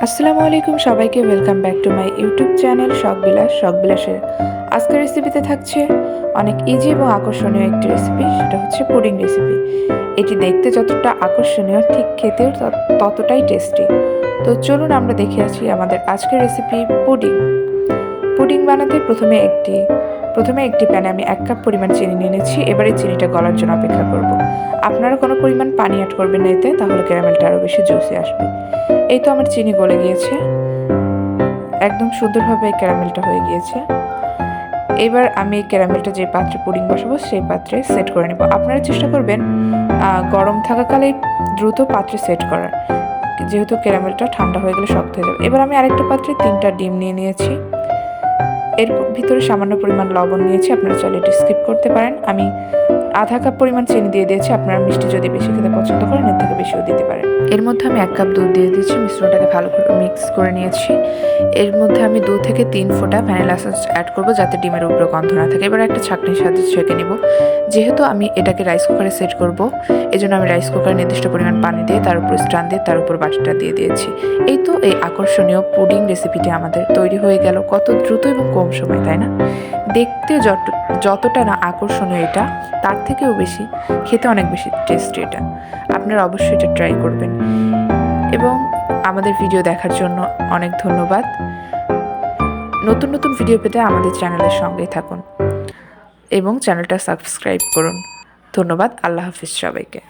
আসসালামু আলাইকুম সবাইকে welcome back to my YouTube channel Shokh Bilash, শখ বিলাসের আজকের রেসিপিতে থাকছে অনেক ইজি এবং আকর্ষণীয় একটি রেসিপি সেটা হচ্ছে পুডিং রেসিপি এটি দেখতে যতটা আকর্ষণীয়, ঠিক তত- ততটাই টেস্টি তো চলুন আমরা দেখে আসি আমাদের আজকের রেসিপি পুডিং পুডিং বানাতে প্রথমে একটি প্রথমে একটি প্যানে আমি এক কাপ পরিমাণ চিনি নিয়ে নিচ্ছি, এবারে চিনিটা গলার জন্য অপেক্ষা করব। আপনারা কোনো পরিমাণ পানি অ্যাড করবেন না এতে, তাহলে ক্যারামেলটা আরও বেশি জুসি আসবে। এই তো আমার চিনি গলে গিয়েছে। একদম সুন্দরভাবে এই ক্যারামেলটা হয়ে গিয়েছে। এবার আমি এই ক্যারামেলটা যে পাত্রে পুডিং বসাবো, সেই পাত্রে সেট করে নেব। আপনারা চেষ্টা করবেন গরম থাকাকালে দ্রুত পাত্রে সেট করার। যেহেতু ক্যারামেলটা ঠান্ডা হয়ে গেলে শক্ত হয়ে যাবে। এবার আমি আরেকটা পাত্রে তিনটা ডিম নিয়ে নিয়েছি। এর ভিতরে সামান্য পরিমাণ লবণ নিয়েছি, আপনারা চাইলে এটি স্কিপ করতে পারেন। আমি আধা কাপ পরিমাণ চিনি দিয়ে দিয়েছি, আপনারা মিষ্টি যদি বেশি খেতে পছন্দ করেন, এর থেকে বেশিও দিতে পারেন। এর মধ্যে আমি এক কাপ দুধ দিয়ে দিয়েছি, মিশ্রণটাকে ভালো করে মিক্স করে নিয়েছি। এর মধ্যে আমি দু থেকে তিন ফোঁটা ভ্যানিলা এসেন্স অ্যাড করব, যাতে ডিমের উপরে গন্ধ না থাকে। এবার একটা ছাঁকনির সাথে ছেঁকে নিব। যেহেতু আমি এটাকে রাইস কুকারে সেট করব, এজন্য আমি রাইস কুকারে নির্দিষ্ট পরিমাণ পানি দিয়ে, তার উপর স্টান দিয়ে, তার উপর বাটিটা দিয়ে দিয়েছি। এই তো এই আকর্ষণীয় পুডিং রেসিপিটি আমাদের তৈরি হয়ে গেল, কত দ্রুত এবং কম সময়, তাই না? দেখতে যত যতটা না আকর্ষণীয় এটা, তার থেকেও বেশি খেতে অনেক বেশি টেস্টি এটা। আপনারা অবশ্যই এটা ট্রাই করবেন। এবং আমাদের ভিডিও দেখার জন্য অনেক ধন্যবাদ। নতুন নতুন ভিডিও পেতে আমাদের চ্যানেলের সঙ্গেই থাকুন। এবং চ্যানেলটা সাবস্ক্রাইব করুন। ধন্যবাদ। আল্লাহ হাফিজ সবাইকে।